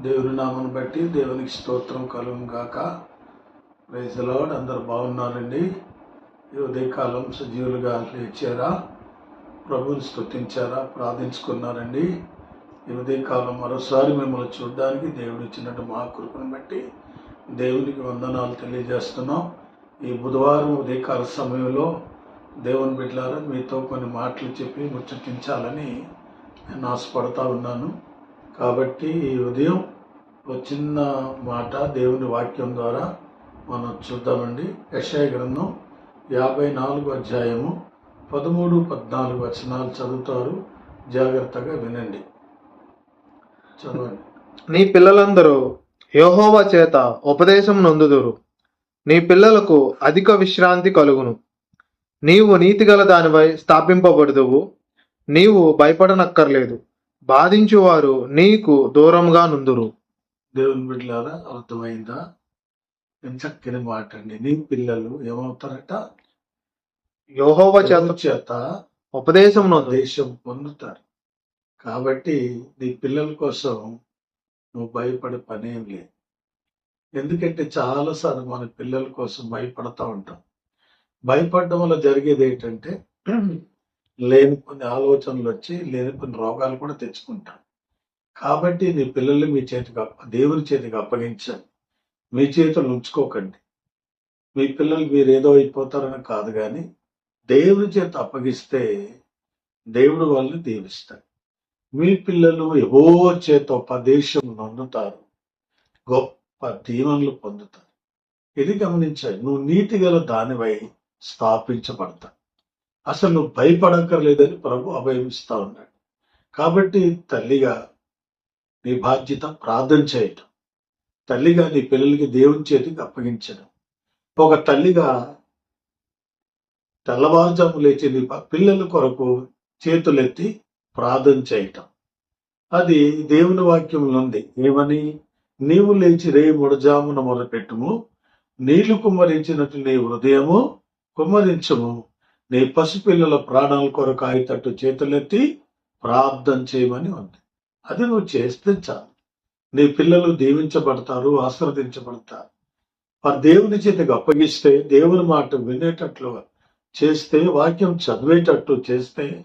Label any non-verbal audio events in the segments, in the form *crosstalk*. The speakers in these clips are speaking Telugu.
దేవుని నామను బట్టి దేవునికి స్తోత్రం కలుగు గాక. ప్రైజ్ అందరు బాగున్నారండి? ఈ ఉదయకాలం సజీవులుగా లేచారా? ప్రభుని స్తుతించారా? ప్రార్థించుకున్నారండి? ఈ ఉదయకాలం మరోసారి మిమ్మల్ని చూడడానికి దేవుడు ఇచ్చినట్టు మా కృపను బట్టి దేవునికి వందనాలు తెలియజేస్తున్నాం. ఈ బుధవారం ఉదయకాల సమయంలో దేవుని బిడ్డలారా మీతో కొన్ని మాటలు చెప్పి ముచ్చటించాలని నేను ఆశపడతా ఉన్నాను. కాబట్టి ఈ ఉదయం ఒక చిన్న మాట దేవుని వాక్యం ద్వారా మనం చూద్దామండి. యశాయ గ్రంథం యాభై నాలుగు అధ్యాయము పదమూడు పద్నాలుగు వచనాలు చదువుతారు. జాగ్రత్తగా వినండి. చదవండి. నీ పిల్లలందరూ యెహోవా చేత ఉపదేశం నొందుదురు. నీ పిల్లలకు అధిక విశ్రాంతి కలుగును. నీవు నీతిగల దానిపై స్థాపింపబడుదువు. నీవు భయపడనక్కర్లేదు. బాధించువారు నీకు దూరంగా నుందురు. దేవుని బిడ్డలారా అర్థమైందా? చక్కని మాట అండి. నీ పిల్లలు ఏమవుతారట? యెహోవా చేత చేత ఉపదేశం దేశం పొందుతారు. కాబట్టి నీ పిల్లల కోసం నువ్వు భయపడే పనేం లేదు. ఎందుకంటే చాలాసార్లు మన పిల్లల కోసం భయపడతా ఉంటాం. భయపడడం వల్ల జరిగేది ఏంటంటే లేని కొన్ని ఆలోచనలు వచ్చి లేని కొన్ని రోగాలు కూడా తెచ్చుకుంటాం కాబట్టి నీ పిల్లల్ని మీ చేతికి దేవుని చేతికి అప్పగించండి. మీ చేతులు ఉంచుకోకండి. మీ పిల్లలు మీరు ఏదో అయిపోతారని కాదు కానీ దేవుని చేత అప్పగిస్తే దేవుడు వాళ్ళని దీవిస్తాడు. మీ పిల్లలు ఎవో చేత ఉపదేశం నొందుతారు. గొప్ప దీవెనలు పొందుతారు. ఇది గమనించాలి. నువ్వు నీతి గల దానివై స్థాపించబడతావు. అసలు నువ్వు భయపడక్కర్లేదని ప్రభు అభయమిస్తా ఉన్నాడు. కాబట్టి తల్లిగా నీ బాధ్యత ప్రార్థన చేయటం తల్లిగా నీ పిల్లలకి దేవుని చేతికి అప్పగించడం ఒక తల్లిగా తెల్లవారుజాము లేచి నీ పిల్లల కొరకు చేతులెత్తి ప్రార్థన చేయటం. అది దేవుని వాక్యంలో ఉంది ఏమని? నీవు లేచి రే ముడజామున మొదలుపెట్టుము నీళ్ళు కుమ్మరించినట్టు నీ హృదయము కుమ్మరించము. నీ పసిపిల్లల ప్రాణాల కొరకు ఆయతట్టు చేతులెత్తి ప్రార్థన చేయమని ఉంది. అది నువ్వు చేస్తే చాలు. నీ పిల్లలు దీవించబడతారు ఆశీర్వదించబడతారు. వారు దేవుని చేతికి అప్పగిస్తే దేవుని మాట వినేటట్లు చేస్తే వాక్యం చదివేటట్టు చేస్తే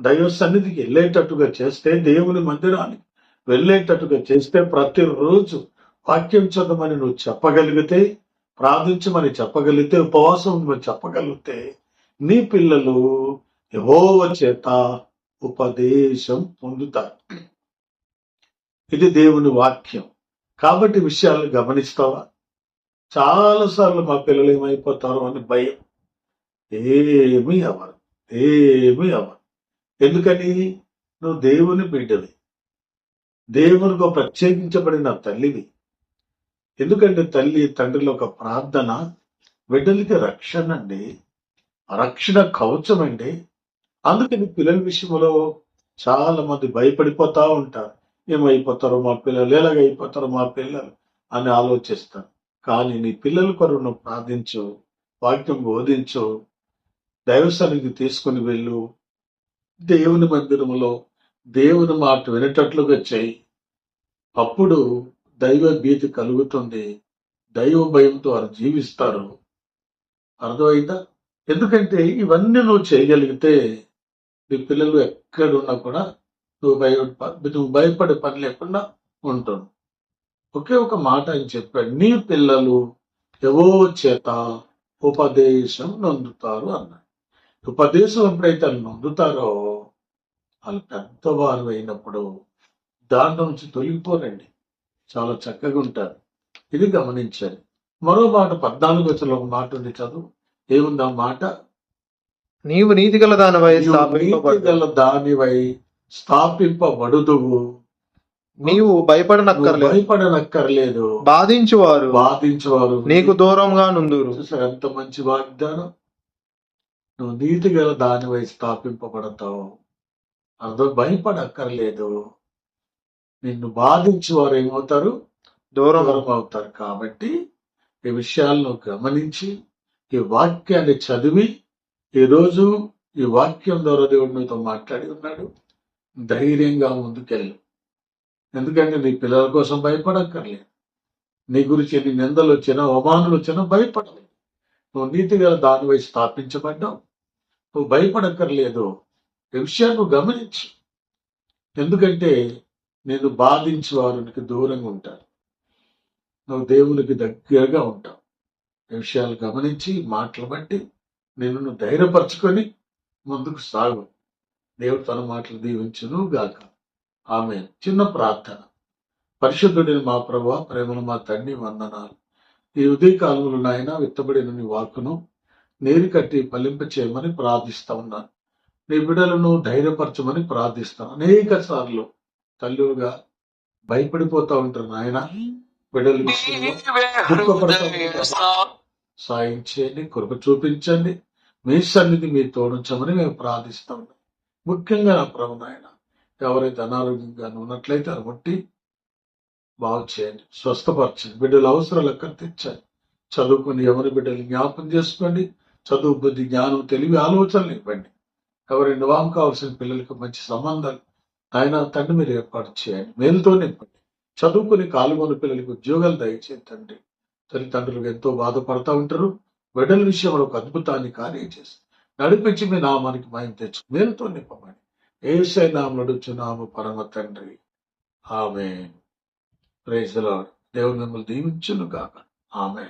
దైవ సన్నిధికి వెళ్ళేటట్టుగా చేస్తే దేవుని మందిరానికి వెళ్ళేటట్టుగా చేస్తే ప్రతిరోజు వాక్యం చదవమని నువ్వు చెప్పగలిగితే ప్రార్థించమని చెప్పగలిగితే ఉపవాసం చెప్పగలిగితే నీ పిల్లలు యహోవ చేత ఉపదేశం పొందుతారు. ఇది దేవుని వాక్యం. కాబట్టి విషయాలు గమనిస్తావా? చాలాసార్లు మా పిల్లలు ఏమైపోతారో అని భయం. ఏమీ అవ్వరు ఏమీ అవ్వరు ఎందుకని? నువ్వు దేవుని బిడ్డవి. దేవునికి ఒక ప్రత్యేకించబడిన తల్లివి. ఎందుకంటే తల్లి తండ్రిలో ఒక ప్రార్థన బిడ్డలకి రక్షణ అండి. రక్షణ కవచం అండి అందుకని పిల్లల విషయంలో చాలా మంది భయపడిపోతా ఉంటారు. ఏమైపోతారో మా పిల్లలు ఎలాగైపోతారో మా పిల్లలు అని ఆలోచిస్తారు. కానీ నీ పిల్లల కొరకు ప్రార్థించు వాక్యం బోధించు దైవ సన్నిధి తీసుకుని వెళ్ళు. దేవుని మందిరములో దేవుని మాట వినేటట్లుగా చేయి. అప్పుడు దైవ భీతి కలుగుతుంది. దైవ భయంతో వారు జీవిస్తారు. అర్థమైందా? ఎందుకంటే ఇవన్నీ నువ్వు చేయగలిగితే నీ పిల్లలు ఎక్కడున్నా కూడా నువ్వు భయ నువ్వు భయపడే పని లేకుండా ఉంటుంది ఒకే ఒక మాట ఆయన చెప్పాడు నీ పిల్లలు ఎవో చేత ఉపదేశం నొందుతారు అన్నాడు. ఉపదేశం ఎప్పుడైతే వాళ్ళు నొందుతారో వాళ్ళు పెద్దవారు అయినప్పుడు దాంట్లో నుంచి తొలగిపోరండి. చాలా చక్కగా ఉంటారు. ఇది గమనించాలి. మరో మాట పద్నాలుగు వచ్చిన ఒక మాట ఉంది చదువు. ఏముంది మాట. నీవు నీతిగల దానిపై నీవు నీతి గల దానివై స్థాపింపబడుదువు. నీవు భయపడనక్కర్లేదు. భయపడనక్కర్లేదు. బాధించువారు. బాధించేవారు. నీకు దూరంగా నుందురు. ఎంత మంచి వాగ్దానం? నువ్వు నీతి గల దానివై స్థాపింపబడతావు. అర్థం? భయపడక్కర్లేదు. నిన్ను బాధించేవారు ఏమవుతారు? దూరం అవుతారు కాబట్టి ఈ విషయాలను గమనించి ఈ వాక్యాన్ని చదివి ఈరోజు ఈ వాక్యం ద్వారా దేవుడు మీతో మాట్లాడి ఉన్నాడు. ధైర్యంగా ముందుకెళ్ళు. ఎందుకంటే నీ పిల్లల కోసం భయపడక్కర్లేదు. నీ గురించి ఎన్ని నిందలు వచ్చినా అవమానాలు వచ్చినా భయపడలేదు. నువ్వు నీతిగా దానివై స్థాపించబడ్డావు. నువ్వు భయపడక్కర్లేదు. ఈ విషయాన్ని నువ్వు గమనించు. ఎందుకంటే నేను బాధించి వారికి దూరంగా ఉంటాను నువ్వు దేవునికి దగ్గరగా ఉంటావు. విషయాలు గమనించి మాటలు బట్టి నిన్ను నువ్వు ధైర్యపరచుకొని ముందుకు సాగు. దేవుడు తన మాటలు దీవించును గాక. ఆమె చిన్న ప్రార్థన. పరిశుద్ధుడిని మా ప్రభు ప్రేమను మా తండ్రి వందనాలు. ఈ ఉదయ కాలంలో నాయన విత్తబడిన నీ వాక్కును నీరు కట్టి ఫలింప చేయమని ప్రార్థిస్తా ఉన్నాను నీ బిడ్డలను ధైర్యపరచమని ప్రార్థిస్తాను అనేక సార్లు తల్లులుగా భయపడిపోతా ఉంటారు నాయన. బిడ్డల *laughs* దుఃఖపడతా. సాయం చేయండి కృప చూపించండి. మీ సన్నిధి మీ తోడించమని మేము ప్రార్థిస్తాం. ముఖ్యంగా నా ప్రభు నాయన ఎవరైతే అనారోగ్యంగా ఉన్నట్లయితే అది బట్టి బాగు చేయండి స్వస్థపరచండి. బిడ్డల అవసరాలు ఎక్కడ తెచ్చండి చదువుకుని ఎవరి బిడ్డలు జ్ఞాపం చేసుకోండి. చదువు బుద్ధి జ్ఞానం తెలివి ఆలోచనలు ఇవ్వండి. ఎవరైనా నివాం కావాల్సిన పిల్లలకు మంచి సంబంధాలు ఆయన తండ్రి మీరు ఏర్పాటు చేయండి. మేలుతో నింపండి. చదువుకుని కాలుగొని పిల్లలకు ఉద్యోగాలు దయచేయండి తల్లిదండ్రులు ఎంతో బాధపడతా ఉంటారు. బిడ్డల విషయంలో ఒక అద్భుతాన్ని కార్యం చేసి నడిపించి మీ నామానికి మయం తెచ్చు. మేలుతో నింపమని ఏసై నామం నడుచున్నాము పరమ తండ్రి. ఆమె ప్రేజ్ దేవుని మిమ్మల్ని దీవించును కాక ఆమె